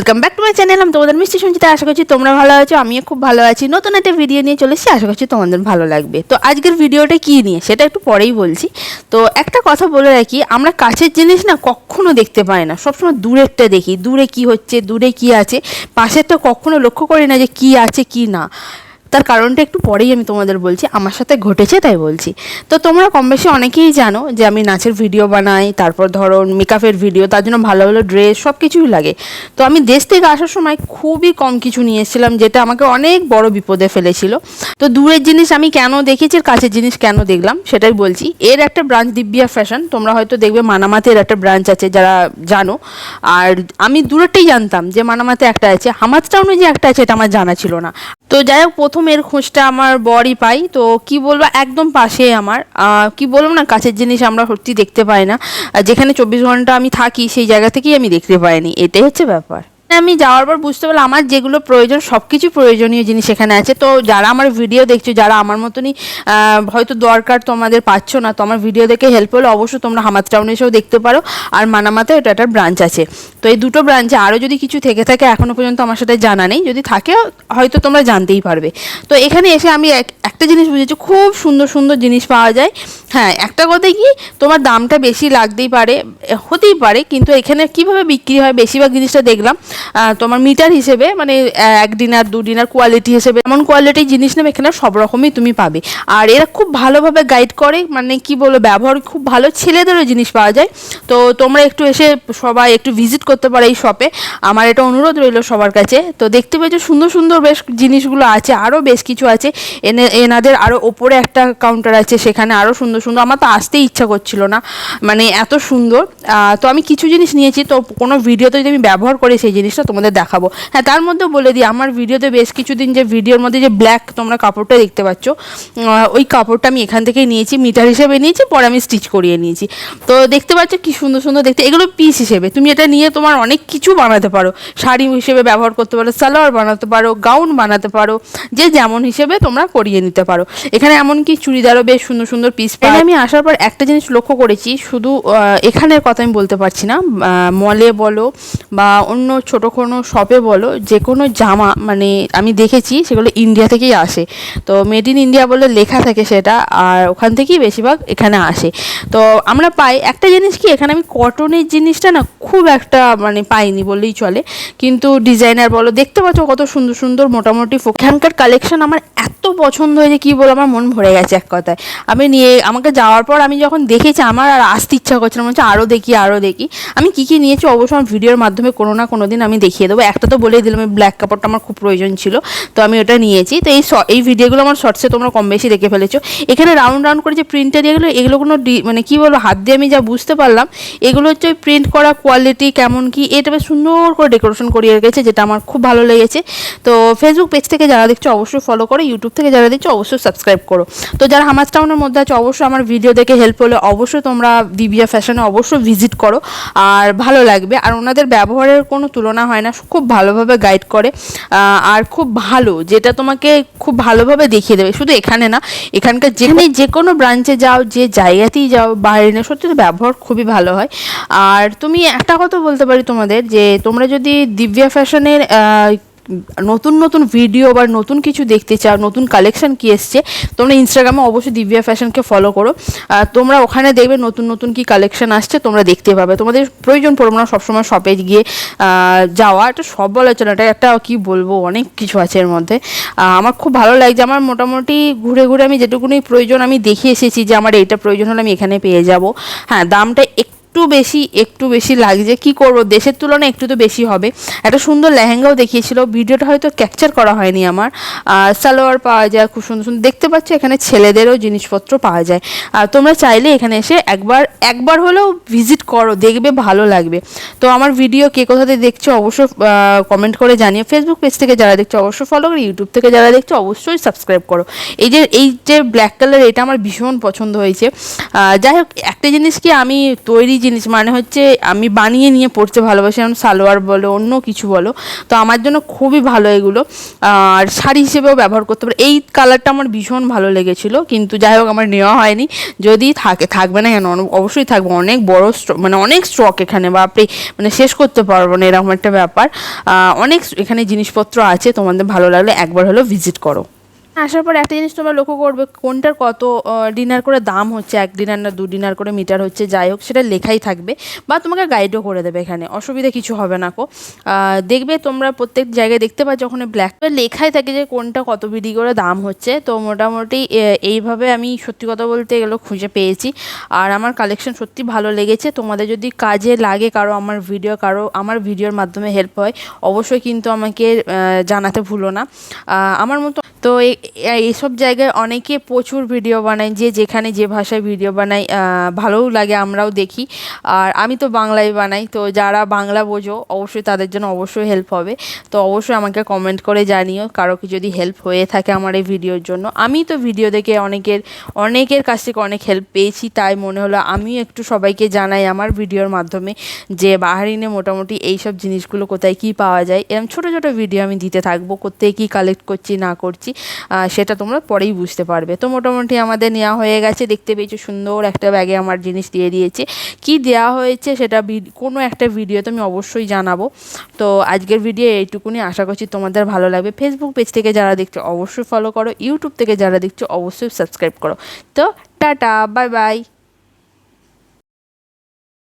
Welcome back to my channel আমি তোমাদের মিষ্টি সঞ্চিতা। আশা করছি তোমরা ভালো আছো, আমিও খুব ভালো আছি। নতুন একটা ভিডিও নিয়ে চলেছি। আশা করছি তোমাদের ভালো লাগবে। তো আজকের ভিডিওটা কী নিয়ে, সেটা একটু পরেই বলছি। তো একটা কথা বলে রাখি, আমরা কাছের জিনিস না কখনো দেখতে পাই না। সবসময় দূরেরটা দেখি। দূরে কি হচ্ছে, দূরে কি আছে। পাশেরটা কখনো লক্ষ্য করি না যে কি আছে, কি না। তার কারণটা একটু পরেই আমি তোমাদের বলছি, আমার সাথে ঘটেছে তাই বলছি। তো তোমরা কম বেশি অনেকেই জানো যে আমি নাচের ভিডিও বানাই, তারপর ধরো মেকআপের ভিডিও তার জন্য ভালো ভালো ড্রেস সব কিছুই লাগে। তো আমি দেশ থেকে আসার সময় খুবই কম কিছু নিয়ে এসেছিলাম যেটা আমাকে অনেক বড় বিপদে ফেলেছিল। তো দূরের জিনিস আমি কেন দেখেছি আর কাছের জিনিস কেন দেখলাম সেটাই বলছি। এর একটা ব্রাঞ্চ দিব্যা ফ্যাশন তোমরা হয়তো দেখবে মানামাতে এর একটা ব্রাঞ্চ আছে যারা জানো। আর আমি দূরেরটাই জানতাম যে মানামাতে একটা আছে হামাদ টাউনে যে একটা আছে এটা আমার জানা ছিল না। তো যাই হোক, প্রথম এর খোঁজটা আমার বরই পাই। তো কি বলব, একদম পাশে আমার। কি বলব না, কাছের জিনিস আমরা সত্যি দেখতে পাই না। যেখানে চব্বিশ ঘণ্টা আমি থাকি, সেই জায়গা থেকেই আমি দেখতে পাইনি। এটাই হচ্ছে ব্যাপার। আমি যাওয়ার পর বুঝতে পারলাম, আমার যেগুলো প্রয়োজন সব কিছু প্রয়োজনীয় জিনিস এখানে আছে। তো যারা আমার ভিডিও দেখছ, যারা আমার মতনই হয়তো দরকার তোমাদের পাচ্ছ না, তো আমার ভিডিও দেখে হেল্প হলে অবশ্যই তোমরা হামাত টাউনে এসেও দেখতে পারো। আর মানামাতে এটা একটা ব্রাঞ্চ আছে। তো এই দুটো ব্রাঞ্চে আরও যদি কিছু থেকে থাকে এখনও পর্যন্ত আমার সাথে জানা নেই। যদি থাকে, হয়তো তোমরা জানতেই পারবে। তো এখানে এসে আমি এক- একটা জিনিস বুঝেছি, খুব সুন্দর সুন্দর জিনিস পাওয়া যায়। হ্যাঁ একটা কথা কি, তোমার দামটা বেশি লাগতেই পারে হতেই পারে, কিন্তু এখানে কীভাবে বিক্রি হয়, বেশিরভাগ জিনিসটা দেখলাম তোমার মিটার হিসেবে মানে এক দিনার দু দিনার কোয়ালিটি হিসেবে, এমন কোয়ালিটির জিনিস নেবে, এখানে সব রকমই তুমি পাবে। আর এরা খুব ভালোভাবে গাইড করে মানে কি বলব, ব্যবহার, খুব ভালো ছেলেদেরও জিনিস পাওয়া যায়। তো তোমরা একটু এসে সবাই একটু ভিজিট করতে পারো এই শপে আমার এটা অনুরোধ রইল সবার কাছে। তো দেখতে পেয়েছ সুন্দর সুন্দর বেশ জিনিসগুলো আছে আরও বেশ কিছু আছে। এনে, এনাদের আরও ওপরে একটা কাউন্টার আছে, সেখানে আরও সুন্দর সুন্দর। আমার তো আসতেই ইচ্ছা করছিল না। মানে এত সুন্দর। তো আমি কিছু জিনিস নিয়েছি, তো কোনো ভিডিওতে যদি আমি ব্যবহার করি সেই জিনিসটা তোমাদের দেখাবো। হ্যাঁ তার মধ্যে বলে দিই, আমার ভিডিওতে বেশ কিছুদিন যে ভিডিওর মধ্যে যে ব্ল্যাক তোমরা কাপড়টা দেখতে পাচ্ছ ওই কাপড়টা আমি এখান থেকেই নিয়েছি মিটার হিসেবে নিয়েছি, পরে আমি স্টিচ করিয়ে নিয়েছি। তো দেখতে পাচ্ছ কি সুন্দর সুন্দর দেখতে। এগুলো পিস হিসেবে। তুমি এটা নিয়ে তোমার অনেক কিছু বানাতে পারো। শাড়ি হিসেবে ব্যবহার করতে পারো সালোয়ার বানাতে পারো গাউন বানাতে পারো যে যেমন হিসেবে তোমরা করিয়ে নিতে পারো। এখানে এমনকি চুড়িদারও বেশ সুন্দর সুন্দর পিস পাই আমি আসার পর একটা জিনিস লক্ষ্য করেছি শুধু এখানের কথা আমি বলতে পারছি না মলে বলো বা অন্য ছোটো কোনো শপে বলো যে কোনো জামা মানে আমি দেখেছি সেগুলো ইন্ডিয়া থেকেই আসে। তো মেড ইন ইন্ডিয়া বলে লেখা থাকে সেটা আর ওখান থেকেই বেশিরভাগ এখানে আসে। তো আমরা পাই একটা জিনিস কি এখানে আমি কটনের জিনিসটা না খুব একটা মানে পাইনি বললেই চলে। কিন্তু ডিজাইনার বলো, দেখতে পাচ্ছ কত সুন্দর সুন্দর মোটামুটি এখানকার কালেকশন আমার এত পছন্দ হয়েছে কি বলে আমার মন ভরে গেছে এক কথায়। আমি নিয়ে, আমাকে যাওয়ার পর আমি যখন দেখেছি, আমার আর আসতে ইচ্ছা করছে না হচ্ছে আরও দেখি আরও দেখি। আমি কী কী নিয়েছি অবশ্যই আমার ভিডিওর মাধ্যমে কোনো না কোনো দিন আমি দেখিয়ে দেবো। একটা তো বলেই দিলাম ব্ল্যাক কাপড়টা আমার খুব প্রয়োজন ছিল, তো আমি ওটা নিয়েছি। তো এই এই ভিডিওগুলো আমার শর্টসে তোমরা কম বেশি দেখে ফেলেছো। এখানে রাউন্ড রাউন্ড করে যে প্রিন্টার এগুলো এগুলো কোনো মানে কী বলব, হাত দিয়ে আমি যা বুঝতে পারলাম, এগুলো হচ্ছে ওই প্রিন্ট করা কোয়ালিটি কেমন কি এটা বেশ সুন্দর করে ডেকোরেশন করিয়ে রেখেছে যেটা আমার খুব ভালো লেগেছে। তো ফেসবুক পেজ থেকে যারা দেখছ অবশ্যই ফলো করো ইউটিউব থেকে যারা দেখছ অবশ্যই সাবস্ক্রাইব করো। তো যারা হামাজ টাউনের মধ্যে আছে অবশ্যই আমার ভিডিও দেখে হেল্প হলে অবশ্যই তোমরা দিবিয়া ফ্যাশনে অবশ্যই ভিজিট করো আর ভালো লাগবে। আর ওনাদের ব্যবহারের কোনো তুলনা হয় না খুব ভালোভাবে গাইড করে আর খুব ভালো যেটা তোমাকে খুব ভালোভাবে দেখিয়ে দেবে। শুধু এখানে না এখানকার যেখানে যে কোনো ব্রাঞ্চে যাও যে জায়গাতেই যাও বাইরে না সত্যি তো ব্যবহার খুবই ভালো হয়। আর তুমি একটা কথা বলতে পারি তোমাদের যে তোমরা যদি দিব্যা ফ্যাশনের নতুন নতুন ভিডিও বা নতুন কিছু দেখতে চাও, নতুন কালেকশন কি এসছে, তোমরা ইনস্টাগ্রামে অবশ্যই দিব্যা ফ্যাশনকে ফলো করো। তোমরা ওখানে দেখবে নতুন নতুন কি কালেকশন আসছে, তোমরা দেখতে পাবে। তোমাদের প্রয়োজন পড়বে না সবসময় শপে গিয়ে যাওয়া। এটা সব বলা হচ্ছে না এটা একটা কী বলব, অনেক কিছু আছে এর মধ্যে। আমার খুব ভালো লাগছে। আমার মোটামুটি ঘুরে ঘুরে আমি যেটুকুনি প্রয়োজন আমি দেখে এসেছি যে আমার এইটা প্রয়োজন হলে আমি এখানে পেয়ে যাব। হ্যাঁ দামটা একটু বেশি, একটু বেশি লাগছে কি করব? দেশের তুলনায় একটু তো বেশি হবে। একটা সুন্দর লেহেঙ্গাও দেখিয়েছিল। ভিডিওটা হয়তো ক্যাপচার করা হয়নি আমার। আর সালোয়ার পাওয়া যায়, খুব সুন্দর সুন্দর। দেখতে পাচ্ছ, এখানে ছেলেদেরও জিনিসপত্র পাওয়া যায়। আর তোমরা চাইলে এখানে এসে একবার একবার হলেও ভিজিট করো, দেখবে ভালো লাগবে। তো আমার ভিডিও কে কোথাতে দেখছ অবশ্যই কমেন্ট করে জানিয়ে ফেসবুক পেজ থেকে যারা দেখছ অবশ্যই ফলো করো। ইউটিউব থেকে যারা দেখছ অবশ্যই সাবস্ক্রাইব করো। এই যে এই যে ব্ল্যাক কালার এটা আমার ভীষণ পছন্দ হয়েছে। যাই হোক, একটা জিনিস কি আমি তৈরি জিনিস মানে হচ্ছে আমি বানিয়ে নিয়ে পড়তে ভালোবাসি, যেমন সালোয়ার বলো, অন্য কিছু বলো। তো আমার জন্য খুবই ভালো এগুলো। আর শাড়ি হিসেবেও ব্যবহার করতে পারে। এই কালারটা আমার ভীষণ ভালো লেগেছিলো, কিন্তু যাই হোক আমার নেওয়া হয়নি। যদি থাকে, থাকবে না কেন? অবশ্যই থাকবে। অনেক বড় স্টক মানে অনেক স্টক এখানে, বাপরে! মানে শেষ করতে পারব না, এরকম একটা ব্যাপার। অনেক এখানে জিনিসপত্র আছে, তোমাদের ভালো লাগলে একবার হলেও ভিজিট করো। আসার পর একটা জিনিস তোমরা লক্ষ্য করবে, কোনটার কত ডিনার করে দাম হচ্ছে, এক ডিনার না দু ডিনার করে মিটার হচ্ছে, যাই হোক, সেটা লেখাই থাকবে বা তোমাকে গাইডও করে দেবে এখানে, অসুবিধা কিছু হবে না কো। দেখবে তোমরা প্রত্যেক জায়গায় দেখতে পাচ্ছ, ওখানে ব্ল্যাক লেখাই থাকে যে কোনটা কত বিডি করে দাম হচ্ছে, তো মোটামুটি এইভাবে আমি সত্যি কথা বলতে এগুলো খুঁজে পেয়েছি। আর আমার কালেকশন সত্যি ভালো লেগেছে, তোমাদের যদি কাজে লাগে কারও, আমার ভিডিও কারও, আমার ভিডিওর মাধ্যমে হেল্প হয়, অবশ্যই কিন্তু আমাকে জানাতে ভুলো না। আমার মতো, তো এইসব জায়গায় অনেকে প্রচুর ভিডিও বানায়, যে যেখানে যে ভাষায় ভিডিও বানায় ভালোও লাগে, আমরাও দেখি। আর আমি তো বাংলায় বানাই, তো যারা বাংলা বোঝো, অবশ্যই তাদের জন্য অবশ্যই হেল্প হবে। তো অবশ্যই আমাকে কমেন্ট করে জানিও, কারও কি যদি হেল্প হয়ে থাকে আমার এই ভিডিওর জন্য। আমি তো ভিডিও দেখে অনেকের অনেকের কাছ থেকে অনেক হেল্প পেয়েছি, তাই মনে হলো আমিও একটু সবাইকে জানাই আমার ভিডিওর মাধ্যমে, যে বাহারিনে মোটামুটি এই সব জিনিসগুলো কোথায় কি পাওয়া যায়। এরকম ছোটো ছোটো ভিডিও আমি দিতে থাকব, কোথায় কী কালেক্ট করছি, না করছি। সেটা তোমরা পরেই বুঝতে পারবে। তো মোটামুটি আমাদের নেওয়া হয়ে গেছে। দেখতে পেয়েছ সুন্দর একটা ব্যাগে আমার জিনিস দিয়ে দিয়েছে। কি দেওয়া হয়েছে সেটা কোনো একটা ভিডিও তো আমি অবশ্যই জানাব। তো আজকের ভিডিও এইটুকুনি। আশা করছি তোমাদের ভালো লাগবে। ফেসবুক পেজ থেকে যারা দেখছ অবশ্যই ফলো করো। ইউটিউব থেকে যারা দেখছ অবশ্যই সাবস্ক্রাইব করো। তো টাটা বাই বাই